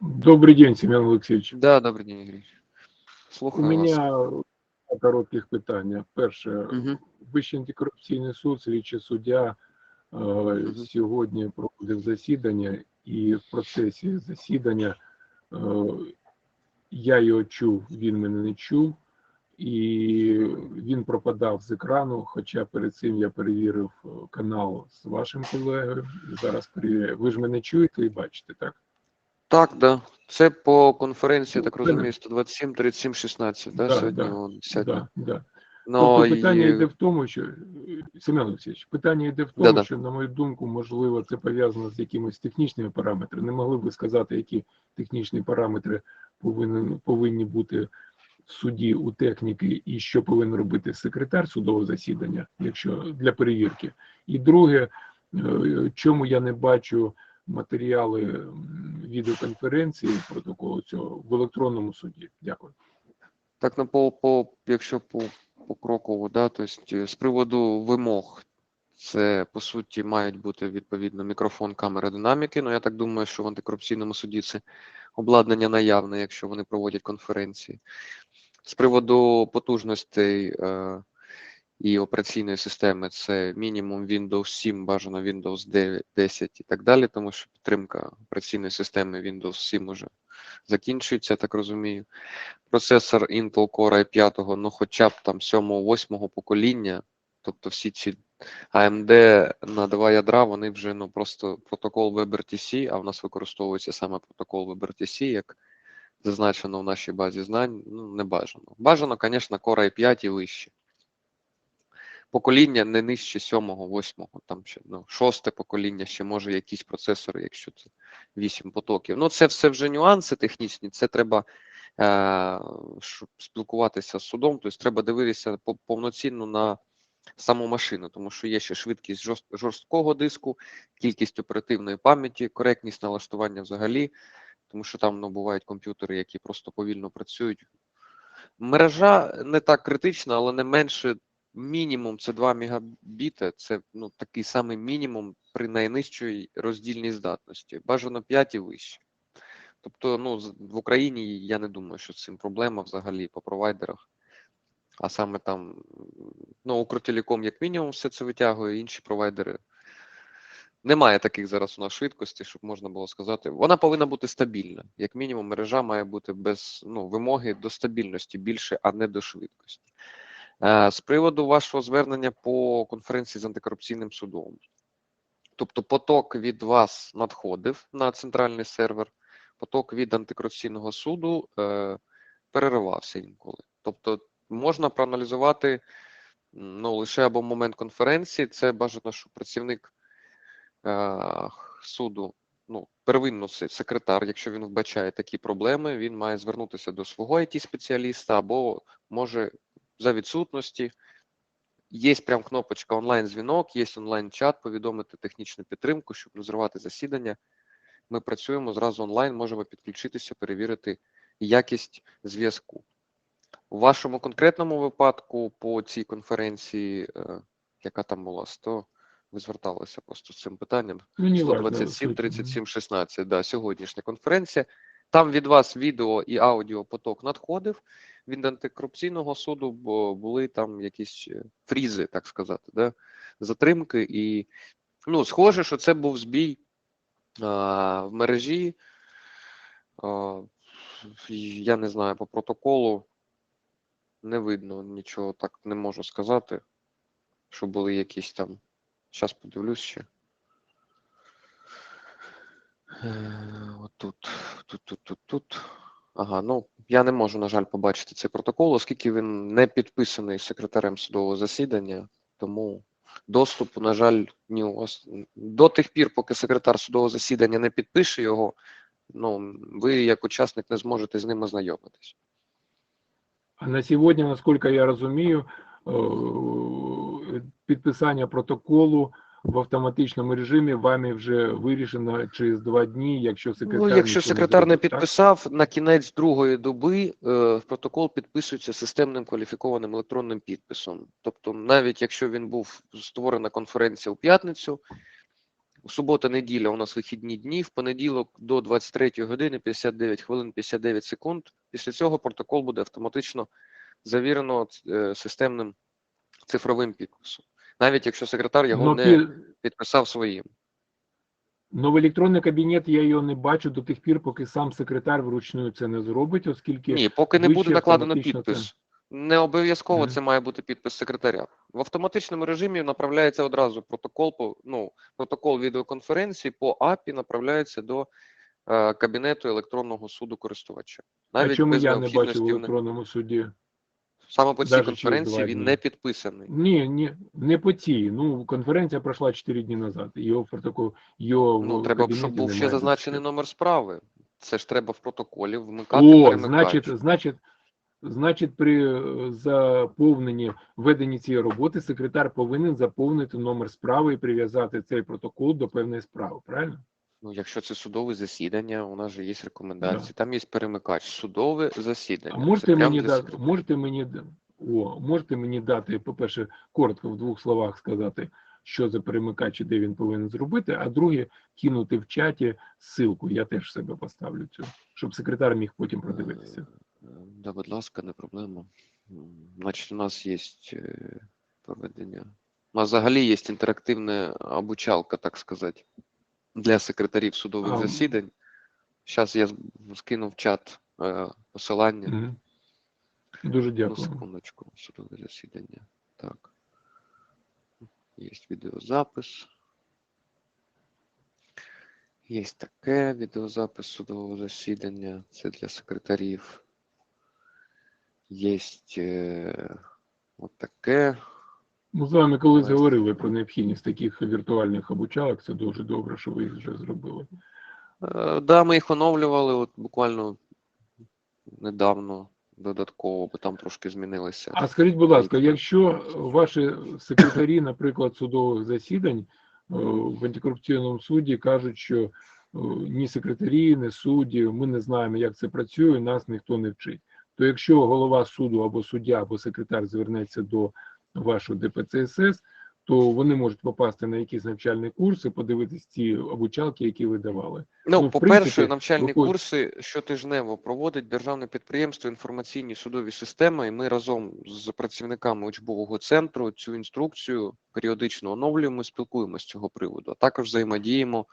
Добрый день, Семен Олексійович. Да, добрий день, Ігор. У Слухаю вас. мене два коротких питання. Перше, Мгм. Вищий антикорупційний суд, слідчий суддя е, сьогодні проводив засідання, і в процесі засідання е, я його чув, він мене не чув, і він пропадав з екрану. Хоча перед цим я перевірив е, канал з вашим колегою. Зараз перевіряю. Ви ж мене чуєте і бачите, так? Так, да. Це по конференції, Ну, так розумію, 127, 37, 16, да, Да, сьогодні да, он сьогодні. Да, да. Ну, Тобто питання і- йде в тому, що Семен Олексійович, питання йде в тому, Да-да. що, на мою думку, можливо, це пов'язано з якимись технічними параметрами. Не могли би сказати, які технічні параметри повинні, повинні бути в суді у техніки, і що повинен робити секретар судового засідання, якщо для перевірки. І друге, е, чому я не бачу матеріали відеоконференції протоколу цього в електронному суді. Дякую. Так, ну по, по якщо по, по крокову, да, то есть, е, з приводу вимог, це по суті мають бути відповідно мікрофон, камера, динаміки. Ну я так думаю, що в антикорупційному суді це обладнання наявне, якщо вони проводять конференції. З приводу потужностей е, і операційної системи, це мінімум Windows 7, бажано Windows 9, 10 і так далі, тому що підтримка операційної системи Windows 7 уже закінчується, так розумію процесор Intel Core i5, ну хоча б там 7-8 покоління, тобто всі ці AMD на два ядра, вони вже ну просто протокол WebRTC, а в нас використовується саме протокол WebRTC, як зазначено в нашій базі знань, ну не бажано. Бажано, звісно, Core i5 і вище. Покоління не нижче 7-8, там ще ну, шосте покоління, ще може якісь процесори, якщо це 8 потоків. Ну, це все вже нюанси технічні, це треба е, спілкуватися з судом, тобто треба дивитися повноцінно на саму машину, тому що є ще швидкість жорст- жорсткого диску, кількість оперативної пам'яті, коректність налаштування взагалі, тому що там ну, бувають комп'ютери, які просто повільно працюють. Мережа не так критична, але не менше мінімум це 2 мегабіти. Це ну, такий самий мінімум при найнижчій роздільній здатності. Бажано 5 і вище. Тобто, ну, в Україні я не думаю, що з цим проблема взагалі по провайдерах. А саме там, ну, Укртелеком як мінімум все це витягує, інші провайдери. Немає таких зараз у нас швидкостей, щоб можна було сказати. Вона повинна бути стабільна. Як мінімум, мережа має бути без ну, вимоги до стабільності більше, а не до швидкості. Е, З приводу вашого звернення по конференції з антикорупційним судом. Тобто поток від вас надходив на центральний сервер, поток від антикорупційного суду е, переривався інколи. Тобто можна проаналізувати ну, лише або момент конференції. Це бажано, що працівник е, суду, ну, первинно секретар, якщо він вбачає такі проблеми, він має звернутися до свого it спеціаліста або може за відсутності. Є прям кнопочка онлайн-дзвінок, є онлайн-чат, повідомити технічну підтримку, щоб розривати засідання. Ми працюємо зразу онлайн, можемо підключитися, перевірити якість зв'язку. У вашому конкретному випадку по цій конференції, е, яка там була 100, ви зверталися просто з цим питанням. Ну, не важно, 127, суть. 37, 16, да, сьогоднішня конференція. Там від вас відео і аудіопоток надходив. Від антикорупційного суду бо були там якісь е, фрізи, так сказати, да, затримки. І ну, схоже, що це був збій а, в мережі. А, я не знаю, по протоколу не видно нічого, так не можу сказати, що були якісь там. Зараз подивлюсь ще. Е, Отут, тут, тут, тут, тут. Ага, ну я не можу, на жаль, побачити цей протокол, оскільки він не підписаний секретарем судового засідання, тому доступу, на жаль, ні у вас до тих пір, поки секретар судового засідання не підпише його, ну ви як учасник не зможете з ним ознайомитись. А на сьогодні, наскільки я розумію, е, підписання протоколу в автоматичному режимі вами вже вирішено через два дні, якщо секретар Ну, якщо секретар не зробить, так? підписав, на кінець другої доби е, протокол підписується системним кваліфікованим електронним підписом. Тобто, навіть якщо він був створена конференція у п'ятницю, субота, неділя у нас вихідні дні, в понеділок до 23 години 59 хвилин 59 секунд. Після цього протокол буде автоматично завірено е, системним цифровим підписом. Навіть якщо секретар його Но, не пі- підписав своїм. но в електронний кабінет я його не бачу до тих пір, поки сам секретар вручну це не зробить, оскільки Ні, поки не буде накладено автоматично це- підпис. Не обов'язково Мгм. це має бути підпис секретаря. В автоматичному режимі направляється одразу протокол по ну, протокол відеоконференції по API направляється до е, кабінету електронного суду користувача. а Навіть чому я не бачу в- електронному суді? Саме по цій конференції він не підписаний. Ні, ні, не по цій. Ну, конференція пройшла 4 дні назад. Його протокол, його Ну треба, щоб був ще зазначений номер справи. Це ж треба в протоколі вмикати О, значить, значить, значить, при е, заповненні веденні цієї роботи секретар повинен заповнити номер справи і прив'язати цей протокол до певної справи, правильно? Ну, якщо це судове засідання, у нас же є рекомендації. Там є перемикач. Судове засідання. А можете мені дати, можете мені да- о, можете мені дати, по-перше, коротко в двох словах сказати, що за перемикач і де він повинен зробити, а друге кинути в чаті ссылку. Я теж себе поставлю цю, щоб секретар міг потім продивитися. Е, Да, будь ласка, не проблема. Значить, у нас є е, проведення. У нас взагалі є інтерактивна обучалка, так сказати, для секретарів судових А, засідань. Зараз я з- скину в чат е, посилання. Мгм. Дуже Ну, дякую. секундочку, судове засідання. Так. Є відеозапис. Є таке відеозапис судового засідання. Це для секретарів. Є е, от таке. Ми з вами колись говорили про необхідність таких віртуальних обучалок. Це дуже добре, що ви їх вже зробили. Е, да, ми їх оновлювали от буквально недавно додатково, бо там трошки змінилися. А скажіть, будь ласка, якщо ваші секретарі, наприклад, судових засідань е, в антикорупційному суді кажуть, що е, ні секретарі, ні судді, ми не знаємо, як це працює, нас ніхто не вчить. То якщо голова суду або суддя, або секретар звернеться до вашого ДПЦСС, то вони можуть попасти на якісь навчальні курси, подивитись ці обучалки, які ви давали. Ну, Ну, по-перше, навчальні виходить- курси щотижнево проводить державне підприємство інформаційні судові системи, і ми разом з працівниками учбового центру цю інструкцію періодично оновлюємо, спілкуємося з цього приводу, а також взаємодіємо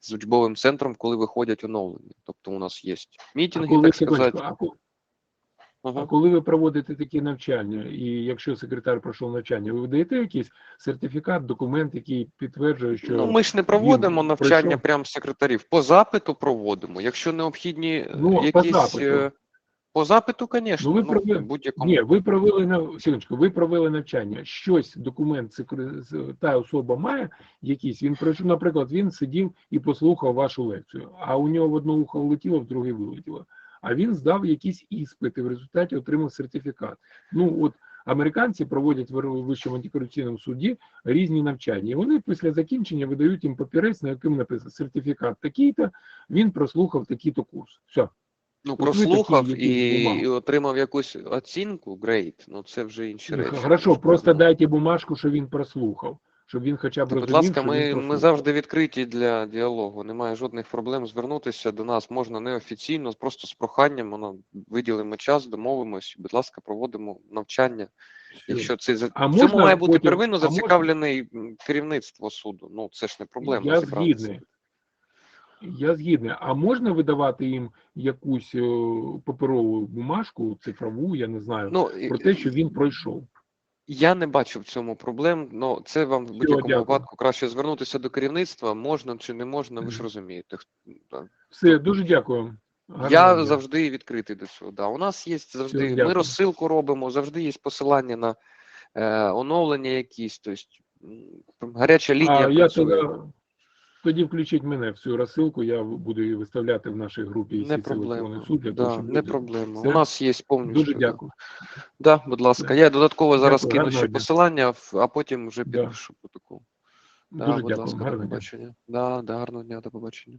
з учбовим центром, коли виходять оновлення. Тобто у нас є А мітинги, коли, так сказати. а А коли ви проводите такі навчання, і якщо секретар пройшов навчання, ви видаєте якийсь сертифікат, документ, який підтверджує, що Ну, ми ж не проводимо навчання пройшов? прямо секретарів. По запиту проводимо. Якщо необхідні е, Ну, по якісь. запиту. е, По запиту, звісно, Ну, ви ну, провели- будь-якому. ні, ви провели на секундочку, ви провели навчання. Щось документ та особа має якийсь. Він пройшов, наприклад, він сидів і послухав вашу лекцію, а у нього в одне ухо влетіло, в друге вилетіло. А він здав якісь іспити, в результаті отримав сертифікат. Ну от американці проводять в вищому антикорупційному суді різні навчання. І вони після закінчення видають їм папірець, на якому написано сертифікат такий-то, він прослухав такий-то курс. Все. Ну, прослухав такі, і, і отримав якусь оцінку, great, ну це вже інші речі. Хорошо, просто ну, дайте бумажку, що він прослухав, щоб він хоча б та, розумів, Будь ласка, ми, ми завжди відкриті для діалогу. Немає жодних проблем звернутися до нас. Можна неофіційно, просто з проханням. Воно виділимо час, домовимось. Будь ласка, проводимо навчання. Якщо це за А можна має бути потім- первинно а можна- зацікавлений керівництво суду. Ну це ж не проблема. Я згідний. Я згідний. А можна видавати їм якусь е, паперову бумажку, цифрову, я не знаю, Ну про те, що він пройшов. Я не бачу в цьому проблем. Ну це вам в будь-якому випадку краще звернутися до керівництва. Можна чи не можна, ви ж розумієте. Все, дуже дякую. Гарно Я дня. завжди відкритий до цього. Да. У нас є завжди. Ми дякую. розсилку робимо, завжди є посилання на е, оновлення якісь. Тобто гаряча лінія. А я працює. тоді, тоді включіть мене в цю розсилку, я буду її виставляти в нашій групі Не проблема. суд», для того, Да, щоб не люди- проблема. Все? У нас є повністю. Дуже да. дякую. Да, будь ласка. Я додатково зараз Дякую, кину ще дня. посилання, а потім вже Да. підпишу протокол. Да, Дуже будь дякую. ласка, до побачення. дня. Да, да, гарного дня, до побачення.